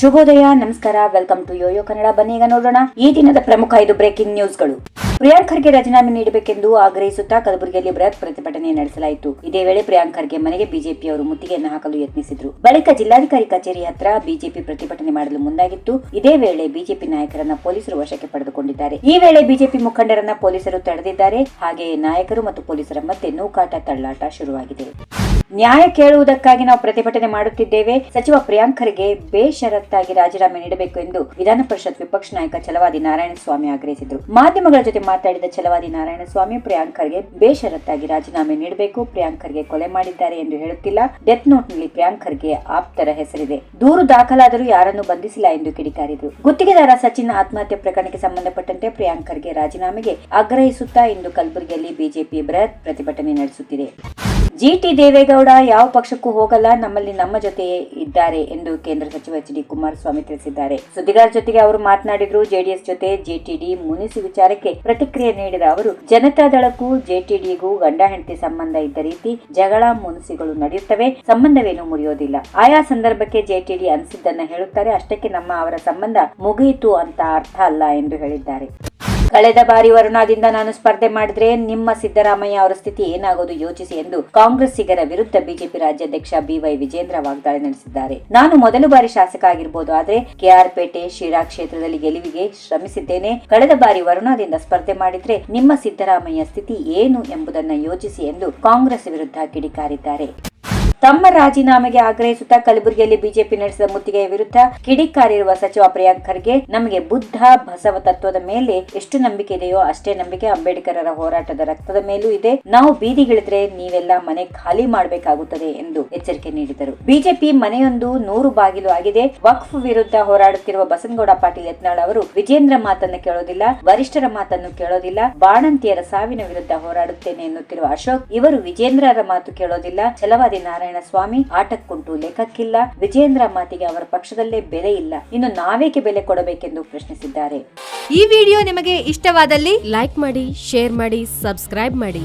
ಶುಭೋದಯ, ನಮಸ್ಕಾರ welcome to Yoyo Kannada ಬನ್ನಿ ಈಗ ನೋಡೋಣ ಈ ದಿನದ ಪ್ರಮುಖ ಐದು ಬ್ರೇಕಿಂಗ್ ನ್ಯೂಸ್ಗಳು ಪ್ರಿಯಾಂಕ್ ಖರ್ಗೆ ರಾಜೀನಾಮೆ ನೀಡಬೇಕೆಂದು ಆಗ್ರಹಿಸುತ್ತಾ ಕಲಬುರಗಿಯಲ್ಲಿ ಬೃಹತ್ ಪ್ರತಿಭಟನೆ ನಡೆಸಲಾಯಿತು. ಇದೇ ವೇಳೆ ಪ್ರಿಯಾಂಕ್ ಖರ್ಗೆ ಮನೆಗೆ ಬಿಜೆಪಿ ಅವರು ಮುತ್ತಿಗೆಯನ್ನು ಹಾಕಲು ಯತ್ನಿಸಿದ್ರು. ಬಳಿಕ ಜಿಲ್ಲಾಧಿಕಾರಿ ಕಚೇರಿ ಹತ್ರ ಬಿಜೆಪಿ ಪ್ರತಿಭಟನೆ ಮಾಡಲು ಮುಂದಾಗಿತ್ತು. ಇದೇ ವೇಳೆ ಬಿಜೆಪಿ ನಾಯಕರನ್ನ ಪೊಲೀಸರು ವಶಕ್ಕೆ ಪಡೆದುಕೊಂಡಿದ್ದಾರೆ. ಈ ವೇಳೆ ಬಿಜೆಪಿ ಮುಖಂಡರನ್ನ ಪೊಲೀಸರು ತಡೆದಿದ್ದಾರೆ. ಹಾಗೆಯೇ ನಾಯಕರು ಮತ್ತು ಪೊಲೀಸರ ಮತ್ತೆ ನೂಕಾಟ ತಳ್ಳಾಟ ಶುರುವಾಗಿದೆ. ನ್ಯಾಯ ಕೇಳುವುದಕ್ಕಾಗಿ ನಾವು ಪ್ರತಿಭಟನೆ ಮಾಡುತ್ತಿದ್ದೇವೆ. ಸಚಿವ ಪ್ರಿಯಾಂಕ್ ಖರ್ಗೆ ಬೇಷರತ್ತಾಗಿ ರಾಜೀನಾಮೆ ನೀಡಬೇಕು ಎಂದು ವಿಧಾನ ಪರಿಷತ್ ವಿಪಕ್ಷ ನಾಯಕ ಛಲವಾದಿ ನಾರಾಯಣಸ್ವಾಮಿ ಆಗ್ರಹಿಸಿದರು. ಮಾಧ್ಯಮಗಳ ಜೊತೆ ಮಾತಾಡಿದ ಚಲವಾದಿ ನಾರಾಯಣಸ್ವಾಮಿ ಪ್ರಿಯಾಂಕ್ ಖರ್ಗೆ ಬೇಷರತ್ತಾಗಿ ರಾಜೀನಾಮೆ ನೀಡಬೇಕು, ಪ್ರಿಯಾಂಕ್ ಖರ್ಗೆ ಕೊಲೆ ಮಾಡಿದ್ದಾರೆ ಎಂದು ಹೇಳುತ್ತಿಲ್ಲ. ಡೆತ್ ನೋಟ್ನಲ್ಲಿ ಪ್ರಿಯಾಂಕ್ ಖರ್ಗೆ ಆಪ್ತರ ಹೆಸರಿದೆ. ದೂರು ದಾಖಲಾದರೂ ಯಾರನ್ನು ಬಂಧಿಸಿಲ್ಲ ಎಂದು ಕಿಡಿಕಾರಿದರು. ಗುತ್ತಿಗೆದಾರ ಸಚಿನ್ ಆತ್ಮಹತ್ಯೆ ಪ್ರಕರಣಕ್ಕೆ ಸಂಬಂಧಪಟ್ಟಂತೆ ಪ್ರಿಯಾಂಕ್ ಖರ್ಗೆ ರಾಜೀನಾಮೆಗೆ ಆಗ್ರಹಿಸುತ್ತಾ ಇಂದು ಕಲಬುರಗಿಯಲ್ಲಿ ಬಿಜೆಪಿ ಬೃಹತ್ ಪ್ರತಿಭಟನೆ ನಡೆಸುತ್ತಿದೆ. ಜಿಟಿ ದೇವೇಗೌಡ ಯಾವ ಪಕ್ಷಕ್ಕೂ ಹೋಗಲ್ಲ, ನಮ್ಮಲ್ಲಿ ನಮ್ಮ ಜೊತೆ ಇದ್ದಾರೆ ಎಂದು ಕೇಂದ್ರ ಸಚಿವ ಎಚ್ ಡಿ ಕುಮಾರಸ್ವಾಮಿ ತಿಳಿಸಿದ್ದಾರೆ. ಸುದ್ದಿಗಾರರ ಜೊತೆಗೆ ಅವರು ಮಾತನಾಡಿದ್ರು, ಜೆಡಿಎಸ್ ಜೊತೆ ಜೆಟಿಡಿ ಮುನಿಸಿ ವಿಚಾರಕ್ಕೆ ಪ್ರತಿಕ್ರಿಯೆ ನೀಡಿದ ಅವರು, ಜನತಾ ದಳಕ್ಕೂ ಜೆಟಿಡಿಗೂ ಗಂಡ ಹೆಂಡತಿ ಸಂಬಂಧ ಇದ್ದ ರೀತಿ ಜಗಳ ಮುನಿಸಿಗಳು ನಡೆಯುತ್ತವೆ, ಸಂಬಂಧವೇನು ಮುರಿಯೋದಿಲ್ಲ. ಆಯಾ ಸಂದರ್ಭಕ್ಕೆ ಜೆಟಿಡಿ ಅನಿಸಿದ್ದನ್ನ ಹೇಳುತ್ತಾರೆ, ಅಷ್ಟಕ್ಕೆ ನಮ್ಮ ಅವರ ಸಂಬಂಧ ಮುಗಿಯಿತು ಅಂತ ಅರ್ಥ ಅಲ್ಲ ಎಂದು ಹೇಳಿದ್ದಾರೆ. ಕಳೆದ ಬಾರಿ ವರುಣಾದಿಂದ ನಾನು ಸ್ಪರ್ಧೆ ಮಾಡಿದ್ರೆ ನಿಮ್ಮ ಸಿದ್ದರಾಮಯ್ಯ ಅವರ ಸ್ಥಿತಿ ಏನಾಗೋದು ಯೋಚಿಸಿ ಎಂದು ಕಾಂಗ್ರೆಸ್ಸಿಗರ ವಿರುದ್ಧ ಬಿಜೆಪಿ ರಾಜ್ಯಾಧ್ಯಕ್ಷ ಬಿವೈ ವಿಜೇಂದ್ರ ವಾಗ್ದಾಳಿ ನಡೆಸಿದ್ದಾರೆ. ನಾನು ಮೊದಲು ಬಾರಿ ಶಾಸಕ ಆಗಿರಬಹುದು ಆದ್ರೆ ಕೆಆರ್ ಪೇಟೆ ಶಿರಾ ಕ್ಷೇತ್ರದಲ್ಲಿ ಗೆಲುವಿಗೆ ಶ್ರಮಿಸಿದ್ದೇನೆ. ಕಳೆದ ಬಾರಿ ವರುಣಾದಿಂದ ಸ್ಪರ್ಧೆ ಮಾಡಿದ್ರೆ ನಿಮ್ಮ ಸಿದ್ದರಾಮಯ್ಯ ಸ್ಥಿತಿ ಏನು ಎಂಬುದನ್ನು ಯೋಚಿಸಿ ಎಂದು ಕಾಂಗ್ರೆಸ್ ವಿರುದ್ಧ ಕಿಡಿಕಾರಿದ್ದಾರೆ. ತಮ್ಮ ರಾಜೀನಾಮೆಗೆ ಆಗ್ರಹಿಸುತ್ತಾ ಕಲಬುರಗಿಯಲ್ಲಿ ಬಿಜೆಪಿ ನಡೆಸಿದ ಮುತ್ತಿಗೆಯ ವಿರುದ್ಧ ಕಿಡಿಕಾರಿರುವ ಸಚಿವ ಪ್ರಿಯಾಂಕ್ ಖರ್ಗೆ, ನಮಗೆ ಬುದ್ಧ, ಬಸವ ತತ್ವದ ಮೇಲೆ ಎಷ್ಟು ನಂಬಿಕೆ ಇದೆಯೋ ಅಷ್ಟೇ ನಂಬಿಕೆ ಅಂಬೇಡ್ಕರರ ಹೋರಾಟದ ರಕ್ತದ ಮೇಲೂ ಇದೆ. ನಾವು ಬೀದಿಗಿಳಿದ್ರೆ ನೀವೆಲ್ಲ ಮನೆ ಖಾಲಿ ಮಾಡಬೇಕಾಗುತ್ತದೆ ಎಂದು ಎಚ್ಚರಿಕೆ ನೀಡಿದರು. ಬಿಜೆಪಿ ಮನೆಯೊಂದು ನೂರು ಬಾಗಿಲು ಆಗಿದೆ. ವಕ್ಫ್ ವಿರುದ್ಧ ಹೋರಾಡುತ್ತಿರುವ ಬಸನಗೌಡ ಪಾಟೀಲ್ ಯತ್ನಾಳ್ ಅವರು, ವಿಜೇಂದ್ರ ಮಾತನ್ನು ಕೇಳೋದಿಲ್ಲ, ವರಿಷ್ಠರ ಮಾತನ್ನು ಕೇಳೋದಿಲ್ಲ, ಬಾಣಂತಿಯರ ಸಾವಿನ ವಿರುದ್ಧ ಹೋರಾಡುತ್ತೇನೆ ಎನ್ನುತ್ತಿರುವ ಅಶೋಕ್, ಇವರು ವಿಜೇಂದ್ರರ ಮಾತು ಕೇಳೋದಿಲ್ಲ, ಛಲವಾದಿ ನಾರಾಯಣ ಸ್ವಾಮಿ ಆಟಕ್ಕುಂಟು ಲೆಕ್ಕಕ್ಕಿಲ್ಲ ವಿಜೇಂದ್ರ ಮಾತಿಗೆ ಅವರ ಪಕ್ಷದಲ್ಲೇ ಬೆಲೆ ಇಲ್ಲ. ಇನ್ನು ನಾವೇಕೆ ಬೆಲೆ ಕೊಡಬೇಕೆಂದು ಪ್ರಶ್ನಿಸಿದ್ದಾರೆ. ಈ ವಿಡಿಯೋ ನಿಮಗೆ ಇಷ್ಟವಾದಲ್ಲಿ ಲೈಕ್ ಮಾಡಿ, ಶೇರ್ ಮಾಡಿ, ಸಬ್ಸ್ಕ್ರೈಬ್ ಮಾಡಿ.